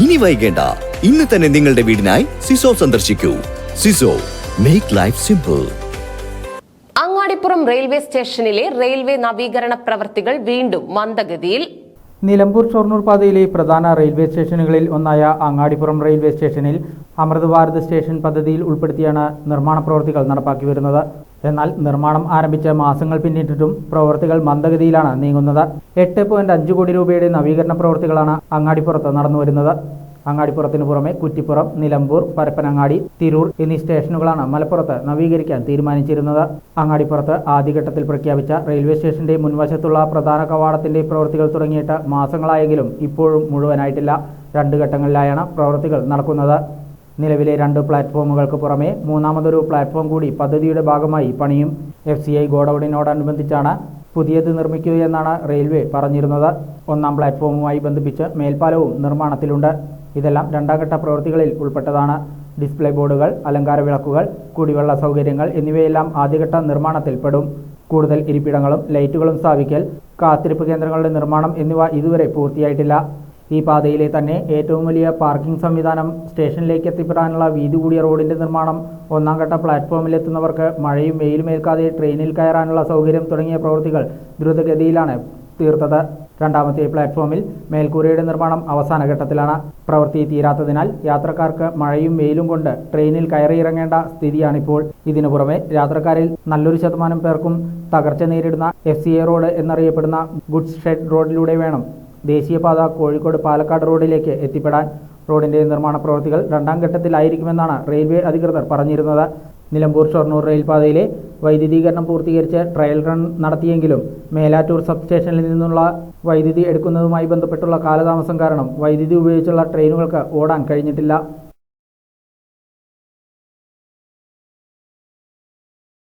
ഇനി വൈകേണ്ട. ഇന്ന് തന്നെ നിങ്ങളുടെ വീടിനായി സിസോ സന്ദർശിക്കൂ. സിസോ make life simple Angadipuram railway സ്റ്റേഷനിലെ റെയിൽവേ നവീകരണ പ്രവർത്തികൾ വീണ്ടും മന്ദഗതിയിൽ. നിലമ്പൂർ ഷൊർണൂർ പാതയിലെ പ്രധാന റെയിൽവേ സ്റ്റേഷനുകളിൽ ഒന്നായ അങ്ങാടിപ്പുറം റെയിൽവേ സ്റ്റേഷനിൽ അമൃത് ഭാരത് സ്റ്റേഷൻ പദ്ധതിയിൽ ഉൾപ്പെടുത്തിയാണ് നിർമ്മാണ പ്രവൃത്തികൾ നടപ്പാക്കി വരുന്നത്. എന്നാൽ നിർമ്മാണം ആരംഭിച്ച മാസങ്ങൾ പിന്നിട്ടിട്ടും പ്രവൃത്തികൾ മന്ദഗതിയിലാണ് നീങ്ങുന്നത്. എട്ട് പോയിന്റ് അഞ്ച് കോടി രൂപയുടെ നവീകരണ പ്രവൃത്തികളാണ് അങ്ങാടിപ്പുറത്ത് നടന്നുവരുന്നത് അങ്ങാടിപ്പുറത്തിന് പുറമെ കുറ്റിപ്പുറം നിലമ്പൂർ പരപ്പനങ്ങാടി തിരൂർ എന്നീ സ്റ്റേഷനുകളാണ് മലപ്പുറത്ത് നവീകരിക്കാൻ തീരുമാനിച്ചിരുന്നത്. അങ്ങാടിപ്പുറത്ത് ആദ്യഘട്ടത്തിൽ പ്രഖ്യാപിച്ച റെയിൽവേ സ്റ്റേഷന്റെ മുൻവശത്തുള്ള പ്രധാന കവാടത്തിന്റെ പ്രവൃത്തികൾ തുടങ്ങിയിട്ട് മാസങ്ങളായെങ്കിലും ഇപ്പോഴും മുഴുവനായിട്ടില്ല. രണ്ട് ഘട്ടങ്ങളിലായാണ് പ്രവൃത്തികൾ നടക്കുന്നത്. നിലവിലെ രണ്ട് പ്ലാറ്റ്ഫോമുകൾക്ക് പുറമെ മൂന്നാമതൊരു പ്ലാറ്റ്ഫോം കൂടി പദ്ധതിയുടെ ഭാഗമായി പണിയും എഫ് സി ഐ ഗോഡൌണിനോടനുബന്ധിച്ചാണ് പുതിയത് നിർമ്മിക്കുകയെന്നാണ് റെയിൽവേ പറഞ്ഞിരുന്നത്. ഒന്നാം പ്ലാറ്റ്ഫോമുമായി ബന്ധിപ്പിച്ച് മേൽപ്പാലവും നിർമ്മാണത്തിലുണ്ട്. ഇതെല്ലാം രണ്ടാം ഘട്ട പ്രവൃത്തികളിൽ ഉൾപ്പെട്ടതാണ്. ഡിസ്പ്ലേ ബോർഡുകൾ അലങ്കാര വിളക്കുകൾ കുടിവെള്ള സൗകര്യങ്ങൾ എന്നിവയെല്ലാം ആദ്യഘട്ട നിർമ്മാണത്തിൽ പെടും. കൂടുതൽ ഇരിപ്പിടങ്ങളും ലൈറ്റുകളും സ്ഥാപിക്കൽ കാത്തിരിപ്പ് കേന്ദ്രങ്ങളുടെ നിർമ്മാണം എന്നിവ ഇതുവരെ പൂർത്തിയായിട്ടില്ല. ഈ പാതയിലെ തന്നെ ഏറ്റവും വലിയ പാർക്കിംഗ് സംവിധാനം സ്റ്റേഷനിലേക്ക് എത്തിപ്പെടാനുള്ള വീതി കൂടിയ റോഡിന്റെ നിർമ്മാണം ഒന്നാം ഘട്ട പ്ലാറ്റ്ഫോമിലെത്തുന്നവർക്ക് മഴയും വെയിലും ഏൽക്കാതെ ട്രെയിനിൽ കയറാനുള്ള സൗകര്യം തുടങ്ങിയ പ്രവൃത്തികൾ ദ്രുതഗതിയിലാണ് തീർത്തത്. രണ്ടാമത്തെ പ്ലാറ്റ്ഫോമിൽ മേൽക്കൂരയുടെ നിർമ്മാണം അവസാന ഘട്ടത്തിലാണ്. പ്രവൃത്തി തീരാത്തതിനാൽ യാത്രക്കാർക്ക് മഴയും വെയിലും കൊണ്ട് ട്രെയിനിൽ കയറിയിറങ്ങേണ്ട സ്ഥിതിയാണിപ്പോൾ. ഇതിനു പുറമെ യാത്രക്കാരിൽ നല്ലൊരു ശതമാനം പേർക്കും തകർച്ച നേരിടുന്ന എഫ് സി എ റോഡ് എന്നറിയപ്പെടുന്ന ഗുഡ്സ് ഷെഡ് റോഡിലൂടെ വേണം ദേശീയപാത കോഴിക്കോട് പാലക്കാട് റോഡിലേക്ക് എത്തിപ്പെടാൻ റോഡിന്റെ നിർമ്മാണ പ്രവൃത്തികൾ രണ്ടാം ഘട്ടത്തിലായിരിക്കുമെന്നാണ് റെയിൽവേ അധികൃതർ പറഞ്ഞിരുന്നത്. നിലമ്പൂർ ഷൊർണൂർ റെയിൽപാതയിലെ വൈദ്യുതീകരണം പൂർത്തീകരിച്ച് ട്രയൽ റൺ നടത്തിയെങ്കിലും മേലാറ്റൂർ സബ് സ്റ്റേഷനിൽ നിന്നുള്ള വൈദ്യുതി എടുക്കുന്നതുമായി ബന്ധപ്പെട്ടുള്ള കാലതാമസം കാരണം വൈദ്യുതി ഉപയോഗിച്ചുള്ള ട്രെയിനുകൾക്ക് ഓടാൻ കഴിഞ്ഞിട്ടില്ല.